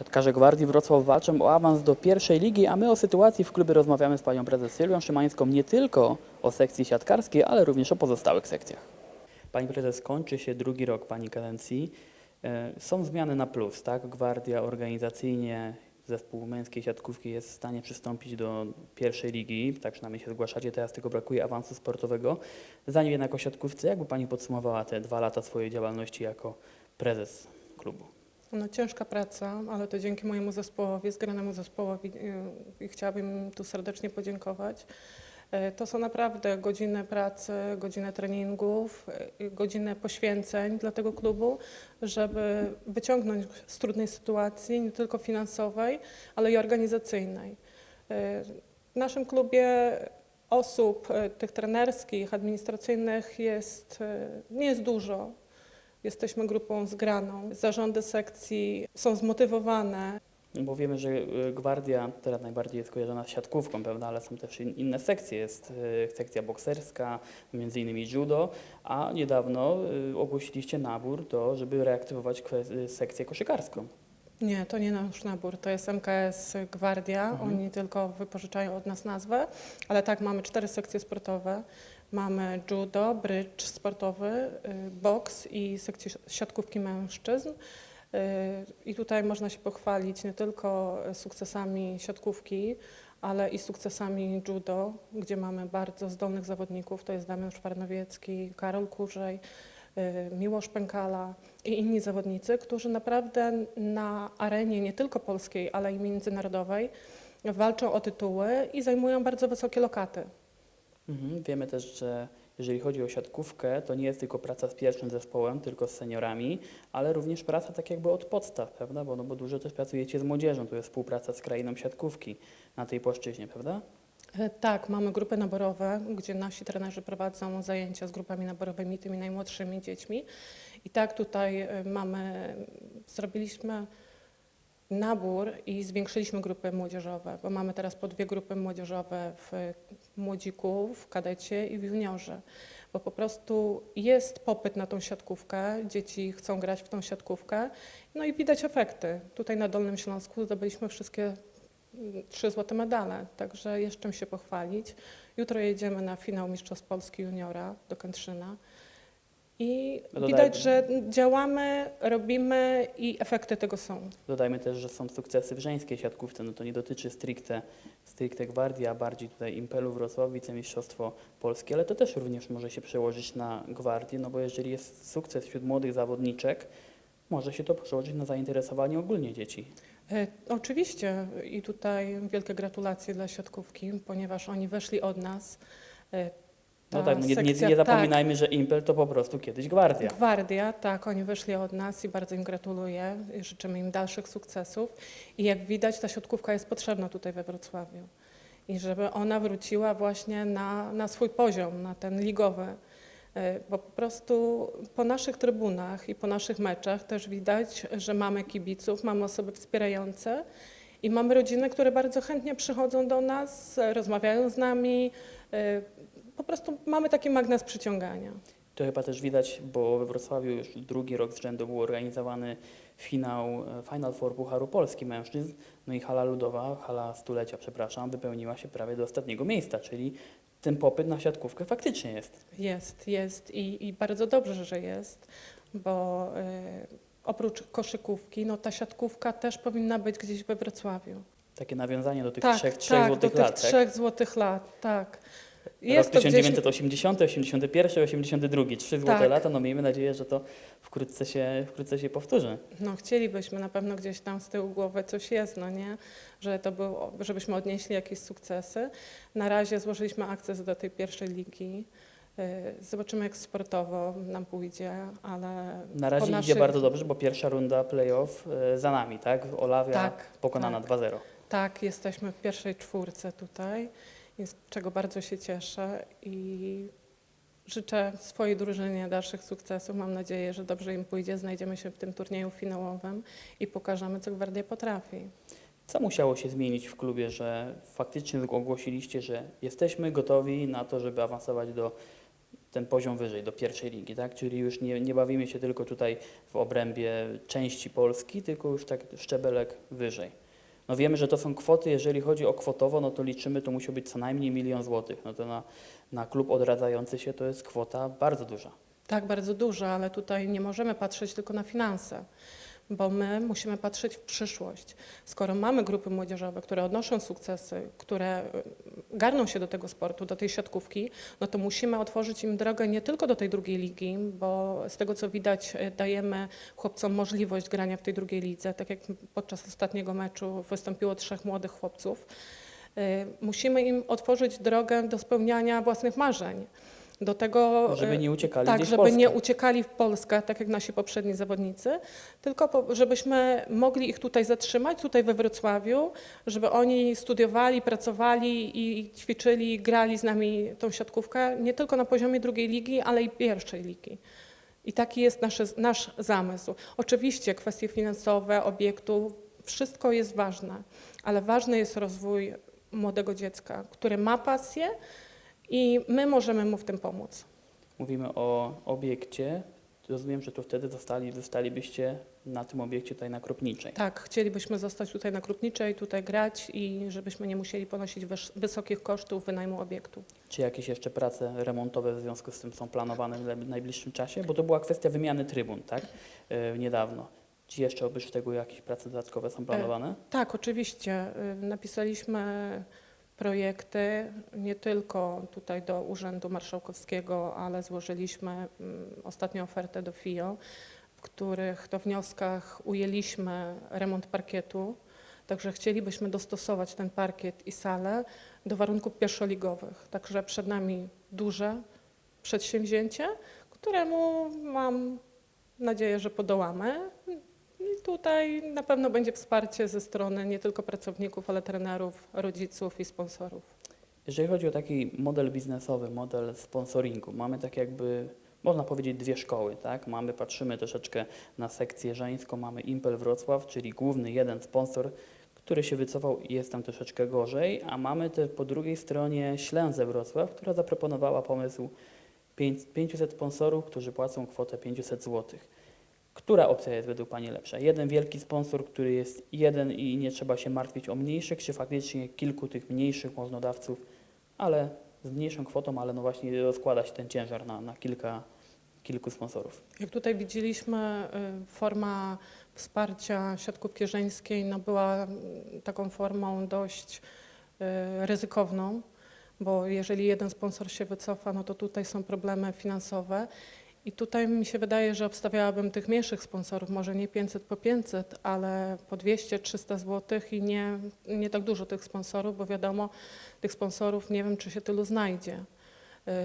Siatkarze Gwardii Wrocław walczą o awans do pierwszej ligi, a my o sytuacji w klubie rozmawiamy z panią prezes Sylwią Szymańską nie tylko o sekcji siatkarskiej, ale również o pozostałych sekcjach. Pani prezes, kończy się drugi rok pani kadencji. E, Są zmiany na plus, tak? Gwardia organizacyjnie, zespół męskiej siatkówki jest w stanie przystąpić do pierwszej ligi, tak przynajmniej się zgłaszacie, teraz tylko brakuje awansu sportowego. Zanim jednak o siatkówce, jakby pani podsumowała te dwa lata swojej działalności jako prezes klubu? No ciężka praca, ale to dzięki mojemu zespołowi, zgranemu zespołowi yy, i chciałabym tu serdecznie podziękować. Yy, To są naprawdę godziny pracy, godziny treningów, yy, godziny poświęceń dla tego klubu, żeby wyciągnąć z trudnej sytuacji, nie tylko finansowej, ale i organizacyjnej. W naszym klubie osób tych trenerskich, administracyjnych jest, nie jest dużo. Jesteśmy grupą zgraną. Zarządy sekcji są zmotywowane. Bo wiemy, że y, Gwardia teraz najbardziej jest kojarzona z siatkówką, prawda, ale są też in- inne sekcje. Jest y, sekcja bokserska, między innymi judo, a niedawno y, ogłosiliście nabór do, żeby reaktywować sekcję koszykarską. Nie, to nie nasz nabór, to jest MKS Gwardia. Mhm. Oni tylko wypożyczają od nas nazwę, ale tak, mamy cztery sekcje sportowe. Mamy judo, brycz sportowy, y, boks i sekcję siatkówki mężczyzn. Y, I tutaj można się pochwalić nie tylko sukcesami siatkówki, ale i sukcesami judo, gdzie mamy bardzo zdolnych zawodników. To jest Damian Szwarnowiecki, Karol Kurzej, y, Miłosz Pękala i inni zawodnicy, którzy naprawdę na arenie nie tylko polskiej, ale i międzynarodowej walczą o tytuły i zajmują bardzo wysokie lokaty. Mhm. Wiemy też, że jeżeli chodzi o siatkówkę, to nie jest tylko praca z pierwszym zespołem, tylko z seniorami, ale również praca tak jakby od podstaw, prawda? Bo, no, bo dużo też pracujecie z młodzieżą, to jest współpraca z krainą siatkówki na tej płaszczyźnie, prawda? E, Tak, mamy grupy naborowe, gdzie nasi trenerzy prowadzą zajęcia z grupami naborowymi, tymi najmłodszymi dziećmi. I tak tutaj e, mamy, zrobiliśmy nabór i zwiększyliśmy grupy młodzieżowe, bo mamy teraz po dwie grupy młodzieżowe w młodziku, w kadecie i w juniorze. Bo po prostu jest popyt na tą siatkówkę, dzieci chcą grać w tą siatkówkę, no i widać efekty. Tutaj na Dolnym Śląsku zdobyliśmy wszystkie trzy złote medale, także jest czym się pochwalić. Jutro jedziemy na finał Mistrzostw Polski Juniora do Kętrzyna. I No widać, dodaj- że działamy, robimy i efekty tego są. Dodajmy też, że są sukcesy w żeńskiej siatkówce, no to nie dotyczy stricte, stricte Gwardii, a bardziej tutaj Impelu Wrocław, wicemistrzostwo polskie, ale to też również może się przełożyć na Gwardię, no bo jeżeli jest sukces wśród młodych zawodniczek, może się to przełożyć na zainteresowanie ogólnie dzieci. E, Oczywiście i tutaj wielkie gratulacje dla siatkówki, ponieważ oni weszli od nas. E, No ta tak, no nie, nie, nie zapominajmy, że Impel to po prostu kiedyś Gwardia. Tak, Gwardia, tak, oni wyszli od nas i bardzo im gratuluję. Życzymy im dalszych sukcesów. I jak widać, ta siatkówka jest potrzebna tutaj we Wrocławiu. I żeby ona wróciła właśnie na, na swój poziom, na ten ligowy. E, Bo po prostu po naszych trybunach i po naszych meczach też widać, że mamy kibiców, mamy osoby wspierające i mamy rodziny, które bardzo chętnie przychodzą do nas, e, rozmawiają z nami. Po prostu mamy taki magnes przyciągania. To chyba też widać, bo we Wrocławiu już drugi rok z rzędu był organizowany finał e, Final Four Pucharu Polski mężczyzn, no i hala ludowa, hala stulecia, przepraszam, wypełniła się prawie do ostatniego miejsca, czyli ten popyt na siatkówkę faktycznie jest. Jest, jest i, i bardzo dobrze, że jest, bo y, oprócz koszykówki, no ta siatkówka też powinna być gdzieś we Wrocławiu. Takie nawiązanie do tych tak, trzech, trzech tak, złotych do tych tak? trzech złotych lat, tak. Rok Jest gdzieś, 1980, 81, 82, trzy złote Tak. lata, no miejmy nadzieję, że to wkrótce się, wkrótce się powtórzy. no chcielibyśmy, na pewno gdzieś tam z tyłu głowy coś jest, no nie, że to było, żebyśmy odnieśli jakieś sukcesy. Na razie złożyliśmy akces do tej pierwszej ligi. Y, Zobaczymy, jak sportowo nam pójdzie, ale Na razie po idzie naszych- bardzo dobrze, bo pierwsza runda playoff e, za nami, tak? Olawia Tak, pokonana tak. 2-0. Tak, jesteśmy w pierwszej czwórce tutaj, z czego bardzo się cieszę i życzę swojej drużynie dalszych sukcesów. Mam nadzieję, że dobrze im pójdzie, znajdziemy się w tym turnieju finałowym i pokażemy, co Gwardia potrafi. Co musiało się zmienić w klubie, że faktycznie ogłosiliście, że jesteśmy gotowi na to, żeby awansować do ten poziom wyżej, do pierwszej ligi, tak? Czyli już nie, nie bawimy się tylko tutaj w obrębie części Polski, tylko już tak szczebelek wyżej. No wiemy, że to są kwoty, jeżeli chodzi o kwotowo, no to liczymy, to musi być co najmniej milion złotych. No to na, na klub odradzający się to jest kwota bardzo duża. Tak, bardzo dużo, ale tutaj nie możemy patrzeć tylko na finanse, bo my musimy patrzeć w przyszłość. Skoro mamy grupy młodzieżowe, które odnoszą sukcesy, które garną się do tego sportu, do tej siatkówki, no to musimy otworzyć im drogę nie tylko do tej drugiej ligi, bo z tego co widać y, dajemy chłopcom możliwość grania w tej drugiej lidze. Tak jak podczas ostatniego meczu wystąpiło trzech młodych chłopców. Y, Musimy im otworzyć drogę do spełniania własnych marzeń. Do tego, Żeby nie uciekali tak, żeby Polskę. nie uciekali w Polskę, tak jak nasi poprzedni zawodnicy, tylko po, żebyśmy mogli ich tutaj zatrzymać, tutaj we Wrocławiu, żeby oni studiowali, pracowali i ćwiczyli, grali z nami tą siatkówkę, nie tylko na poziomie drugiej ligi, ale i pierwszej ligi. I taki jest nasz, nasz zamysł. Oczywiście kwestie finansowe, obiektu, wszystko jest ważne, ale ważny jest rozwój młodego dziecka, które ma pasję i my możemy mu w tym pomóc. Mówimy o obiekcie. Rozumiem, że to wtedy zostali, zostalibyście na tym obiekcie tutaj na Kropniczej. Tak, chcielibyśmy zostać tutaj na Krupniczej, tutaj grać i żebyśmy nie musieli ponosić wysokich kosztów wynajmu obiektu. Czy jakieś jeszcze prace remontowe w związku z tym są planowane w najbliższym czasie? Bo to była kwestia wymiany trybun, tak? E, niedawno. Czy jeszcze oprócz tego jakieś prace dodatkowe są planowane? Tak, oczywiście. y, Napisaliśmy projekty nie tylko tutaj do Urzędu Marszałkowskiego, ale złożyliśmy mm, ostatnią ofertę do FIO, w których to wnioskach ujęliśmy remont parkietu. Także chcielibyśmy dostosować ten parkiet i salę do warunków pierwszoligowych. Także przed nami duże przedsięwzięcie, któremu mam nadzieję, że podołamy. Tutaj na pewno będzie wsparcie ze strony nie tylko pracowników, ale trenerów, rodziców i sponsorów. Jeżeli chodzi o taki model biznesowy, model sponsoringu, mamy tak jakby, można powiedzieć, dwie szkoły, tak? Mamy, patrzymy troszeczkę na sekcję żeńską, mamy Impel Wrocław, czyli główny jeden sponsor, który się wycofał i jest tam troszeczkę gorzej, a mamy też po drugiej stronie Ślęzę Wrocław, która zaproponowała pomysł pięć- 500 sponsorów, którzy płacą kwotę 500 zł. Która opcja jest według Pani lepsza? Jeden wielki sponsor, który jest jeden i nie trzeba się martwić o mniejszych, czy faktycznie kilku tych mniejszych możnodawców, ale z mniejszą kwotą, ale no właśnie rozkładać ten ciężar na, na kilka, kilku sponsorów. Jak tutaj widzieliśmy, y, forma wsparcia siatkówki żeńskiej no była mm, taką formą dość y, ryzykowną, bo jeżeli jeden sponsor się wycofa, no to tutaj są problemy finansowe. I tutaj mi się wydaje, że obstawiałabym tych mniejszych sponsorów, może nie 500 po 500, ale po 200-300 zł i nie, nie tak dużo tych sponsorów, bo wiadomo, tych sponsorów nie wiem, czy się tylu znajdzie.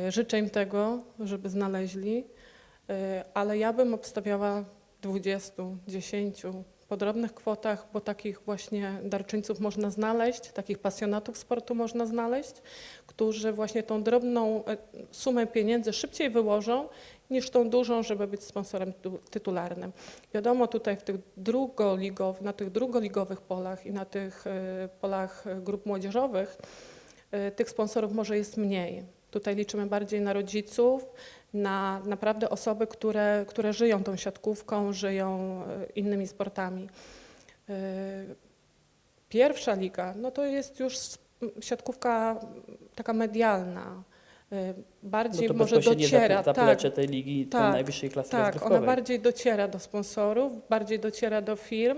Y, Życzę im tego, żeby znaleźli, y, ale ja bym obstawiała 20, 10 po drobnych kwotach, bo takich właśnie darczyńców można znaleźć, takich pasjonatów sportu można znaleźć, którzy właśnie tą drobną e, sumę pieniędzy szybciej wyłożą niż tą dużą, żeby być sponsorem tu- tytularnym. Wiadomo, tutaj w tych drugoligow, na tych drugoligowych polach i na tych e, polach e, grup młodzieżowych tych sponsorów może jest mniej. Tutaj liczymy bardziej na rodziców, na naprawdę osoby, które, które żyją tą siatkówką, żyją e, innymi sportami. E, Pierwsza liga, no to jest już siatkówka taka medialna. E, No Bardziej to może dociera. zapl- zaplecze tej ligi tak, najwyższej klasy tak, ona bardziej dociera do sponsorów, bardziej dociera do firm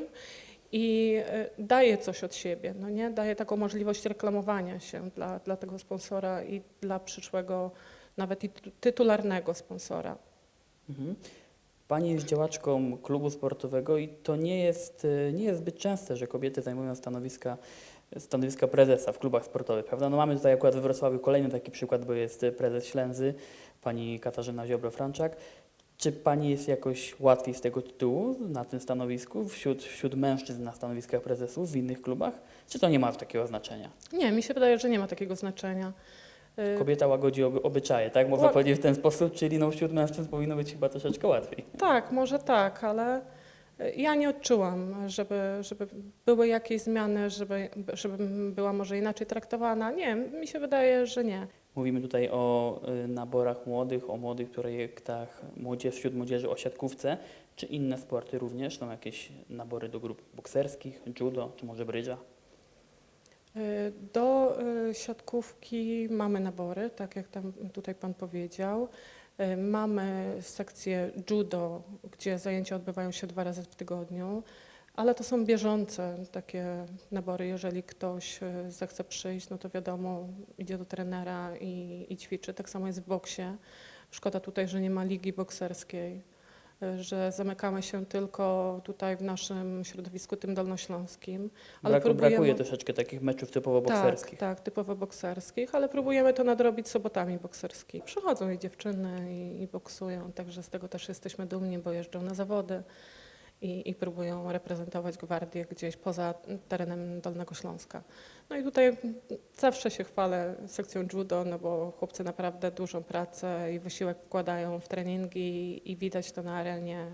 i daje coś od siebie, no nie? Daje taką możliwość reklamowania się dla, dla tego sponsora i dla przyszłego, nawet i ty- tytularnego sponsora. Mhm. Pani jest działaczką klubu sportowego i to nie jest, e, nie jest zbyt częste, że kobiety zajmują stanowiska, stanowiska prezesa w klubach sportowych, prawda? No mamy tutaj akurat we Wrocławiu kolejny taki przykład, bo jest prezes Ślęzy, pani Katarzyna Ziobro-Franczak. Czy pani jest jakoś łatwiej z tego tytułu na tym stanowisku, wśród, wśród mężczyzn na stanowiskach prezesów w innych klubach? Czy to nie ma takiego znaczenia? Nie, mi się wydaje, że nie ma takiego znaczenia. E, Kobieta łagodzi oby- obyczaje, tak? Można Ła- powiedzieć w ten sposób, czyli no wśród mężczyzn powinno być chyba troszeczkę łatwiej. Tak, może tak, ale e, ja nie odczułam, żeby, żeby były jakieś zmiany, żeby, żebym była może inaczej traktowana. Nie, mi się wydaje, że nie. Mówimy tutaj o y, naborach młodych, o młodych projektach młodzież, wśród młodzieży o siatkówce. Czy inne sporty również? Są jakieś nabory do grup bokserskich, judo, czy może brydża? Y, Do y, siatkówki mamy nabory, tak jak tam tutaj Pan powiedział. Y, Mamy sekcję judo, gdzie zajęcia odbywają się dwa razy w tygodniu, ale to są bieżące takie nabory. Jeżeli ktoś zechce przyjść, no to wiadomo, idzie do trenera i, i ćwiczy. Tak samo jest w boksie. Szkoda tutaj, że nie ma ligi bokserskiej, że zamykamy się tylko tutaj w naszym środowisku tym dolnośląskim. Ale Brak, próbujemy- Brakuje troszeczkę takich meczów typowo bokserskich. tak, tak, typowo bokserskich, ale próbujemy to nadrobić sobotami bokserskimi. Przychodzą i dziewczyny i, i boksują, także z tego też jesteśmy dumni, bo jeżdżą na zawody i, i próbują reprezentować gwardię gdzieś poza terenem Dolnego Śląska. No i tutaj zawsze się chwalę sekcją judo, no bo chłopcy naprawdę dużą pracę i wysiłek wkładają w treningi i widać to na arenie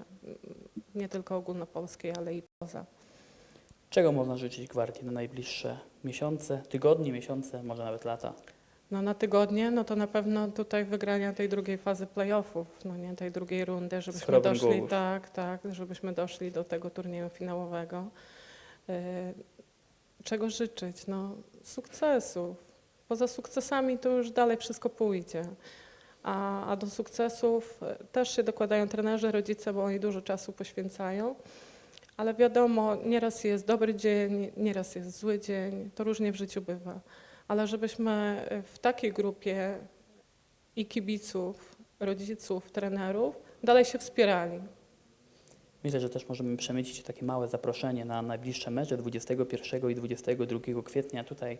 nie tylko ogólnopolskiej, ale i poza. Czego można życzyć Gwardii na najbliższe miesiące, tygodnie, miesiące, może nawet lata? No na tygodnie, no to na pewno tutaj wygrania tej drugiej fazy playoffów, no nie, tej drugiej rundy, żebyśmy doszli, tak, tak, żebyśmy doszli do tego turnieju finałowego. Yy, Czego życzyć? No sukcesów. Poza sukcesami to już dalej wszystko pójdzie. A, a do sukcesów e, też się dokładają trenerzy, rodzice, bo oni dużo czasu poświęcają. Ale wiadomo, nieraz jest dobry dzień, nieraz jest zły dzień, to różnie w życiu bywa ale żebyśmy w takiej grupie i kibiców, rodziców, trenerów dalej się wspierali. Myślę, że też możemy przemycić takie małe zaproszenie na najbliższe mecze 21 i 22 kwietnia tutaj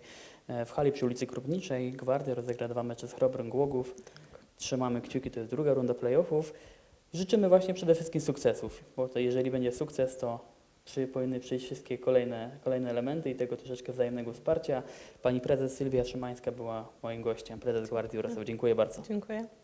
e, w hali przy ulicy Krupniczej. Gwardia rozegra dwa mecze z Chrobrym Głogów. Trzymamy kciuki, to jest druga runda playoffów. Życzymy właśnie przede wszystkim sukcesów, bo to jeżeli będzie sukces, to przy, powinny przyjść wszystkie kolejne, kolejne elementy i tego troszeczkę wzajemnego wsparcia. Pani prezes Sylwia Szymańska była moim gościem, prezes Gwardii Wrocław. Dziękuję bardzo. Dziękuję.